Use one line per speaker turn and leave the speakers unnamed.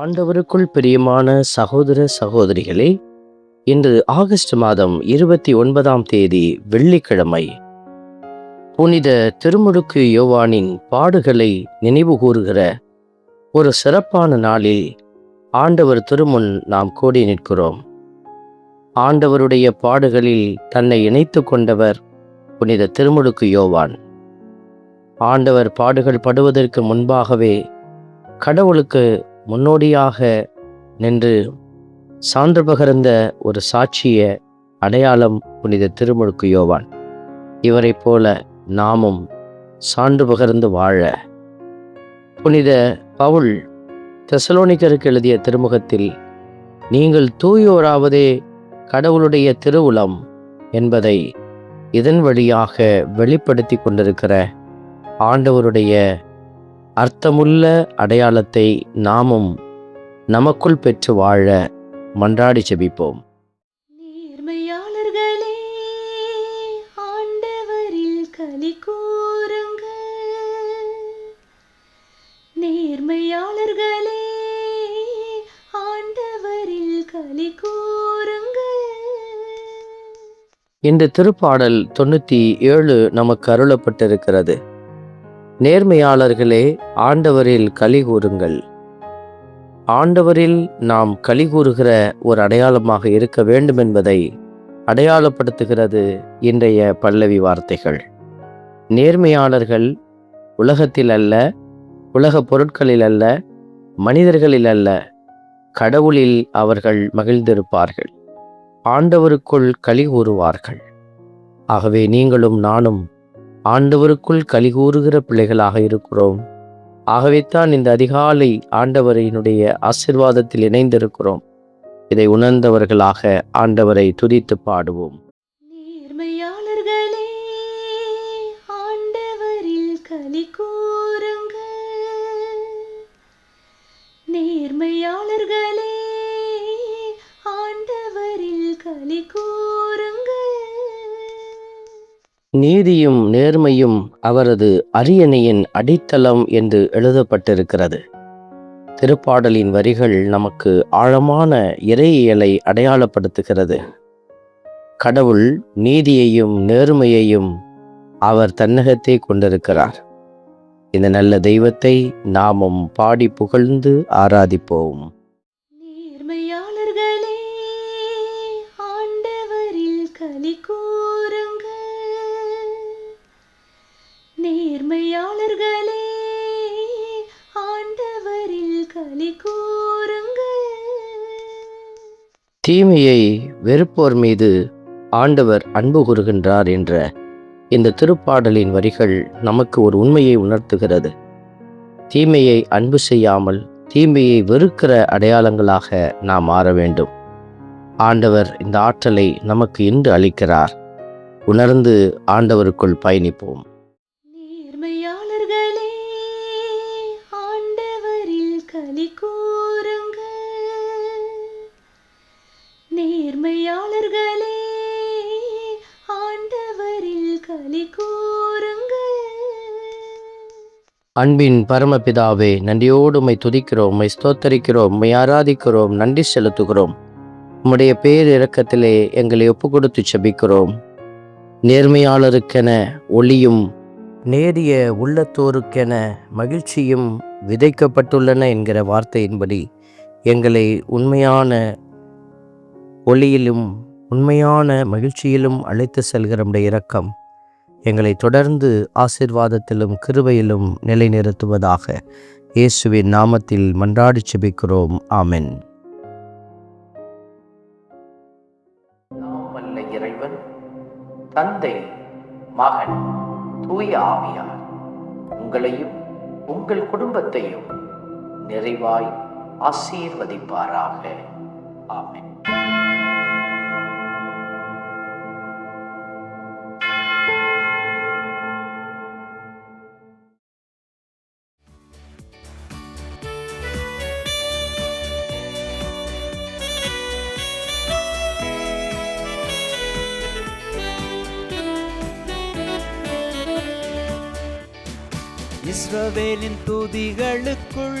ஆண்டவருக்குள் பிரியமான சகோதர சகோதரிகளே இன்று ஆகஸ்ட் மாதம் இருபத்தி ஒன்பதாம் தேதி வெள்ளிக்கிழமை புனித திருமுழுக்கு யோவானின் பாடுகளை நினைவு கூறுகிற ஒரு சிறப்பான நாளில் ஆண்டவர் திருமுன் நாம் கூடி நிற்கிறோம். ஆண்டவருடைய பாடுகளில் தன்னை இணைத்து கொண்டவர் புனித திருமுழுக்கு யோவான். ஆண்டவர் பாடுகள் படுவதற்கு முன்பாகவே கடவுளுக்கு முன்னோடியாக நின்று சான்று பகர்ந்த ஒரு சாட்சிய அடையாளம் புனித திருமுழுக்கு யோவான். இவரைப் போல நாமும் சான்று பகர்ந்து வாழ. புனித பவுல் தெசலோனிக்கருக்கு எழுதிய திருமுகத்தில் நீங்கள் தூயோராவதே கடவுளுடைய திருவுளம் என்பதை இதன் வழியாக வெளிப்படுத்தி கொண்டிருக்கிற ஆண்டவருடைய அர்த்தமுள்ள அடையாளத்தை நாமும் நமக்குள் பெற்று வாழ மன்றாடி செபிப்போம்.
நேர்மையாளர்களே ஆண்டவரில் கூறுங்கள். நேர்மையாளர்களே ஆண்டவரில் கூறுங்கள்.
இந்த திருப்பாடல் தொண்ணூற்றி ஏழு நமக்கு அருளப்பட்டிருக்கிறது. நேர்மையாளர்களே ஆண்டவரில் களி கூறுங்கள் ஆண்டவரில் நாம் களி கூறுகிற ஒரு அடையாளமாக இருக்க வேண்டும் என்பதை அடையாளப்படுத்துகிறது இன்றைய பல்லவி வார்த்தைகள். நேர்மையாளர்கள் உலகத்தில் அல்ல உலக பொருட்களில் அல்ல மனிதர்களில் அல்ல கடவுளில் அவர்கள் மகிழ்ந்திருப்பார்கள். ஆண்டவருக்குள் களி கூறுவார்கள் ஆகவே நீங்களும் நானும் ஆண்டவருக்குள் களி கூறுகிற பிள்ளைகளாக இருக்கிறோம். ஆகவே தான் இந்த அதிகாலை ஆண்டவரினுடைய ஆசிர்வாதத்தில் இணைந்திருக்கிறோம். இதை உணர்ந்தவர்களாக ஆண்டவரை துதித்து பாடுவோம்.
நேர்மையாளர்களே ஆண்டவரில் கலி கூறுங்கள் நேர்மையாளர்களே ஆண்டவரில்
நீதியும் நேர்மையும் அவரது அரியணையின் அடித்தளம் என்று எழுதப்பட்டிருக்கிறது. திருப்பாடலின் வரிகள் நமக்கு ஆழமான இறையியலை அடையாளப்படுத்துகிறது. கடவுள் நீதியையும் நேர்மையையும் அவர் தன்னகத்தை கொண்டிருக்கிறார். இந்த நல்ல தெய்வத்தை நாமும் பாடி புகழ்ந்து ஆராதிப்போம். தீமையை வெறுப்போர் மீது ஆண்டவர் அன்பு கூறுகின்றார் என்ற இந்த திருப்பாடலின் வரிகள் நமக்கு ஒரு உண்மையை உணர்த்துகிறது. தீமையை அன்பு செய்யாமல் தீமையை வெறுக்கிற அடையாளங்களாக நாம் மாற வேண்டும். ஆண்டவர் இந்த ஆற்றலை நமக்கு இன்று அளிக்கிறார். உணர்ந்து ஆண்டவருக்குள் பயணிப்போம்.
பொறியாளர்களே ஆண்டவரில் களி கூறுங்கள்.
அன்பின் பரமபிதாவே நன்றியோடு உமை துதிக்கிறோம் உமை ஸ்தோத்தரிக்கிறோம் உம்மை ஆராதிக்கிறோம் நன்றி செலுத்துகிறோம். உம்முடைய பேர் இறக்கத்திலே எங்களை ஒப்பு கொடுத்து செபிக்கிறோம். நேர்மையாளருக்கென ஒளியும் நேரிய உள்ளத்தோருக்கென மகிழ்ச்சியும் விதைக்கப்பட்டுள்ளன என்கிற வார்த்தையின்படி எங்களை உண்மையான ஒளியிலும் உண்மையான மகிழ்ச்சியிலும் அழைத்து செல்கிற நம்முடைய இரக்கம் எங்களை தொடர்ந்து ஆசிர்வாதத்திலும் கிருபையிலும் நிலைநிறுத்துவதாக இயேசுவின் நாமத்தில் மன்றாடி செபிக்கிறோம் ஆமென். இறைவன் தந்தை மகன் தூய ஆவியார் உங்களையும் உங்கள் குடும்பத்தையும் நிறைவாய் ஆசீர்வதிப்பாராக. ஆமென்
இஸ்ரவேலின் துதிகளுக்குள்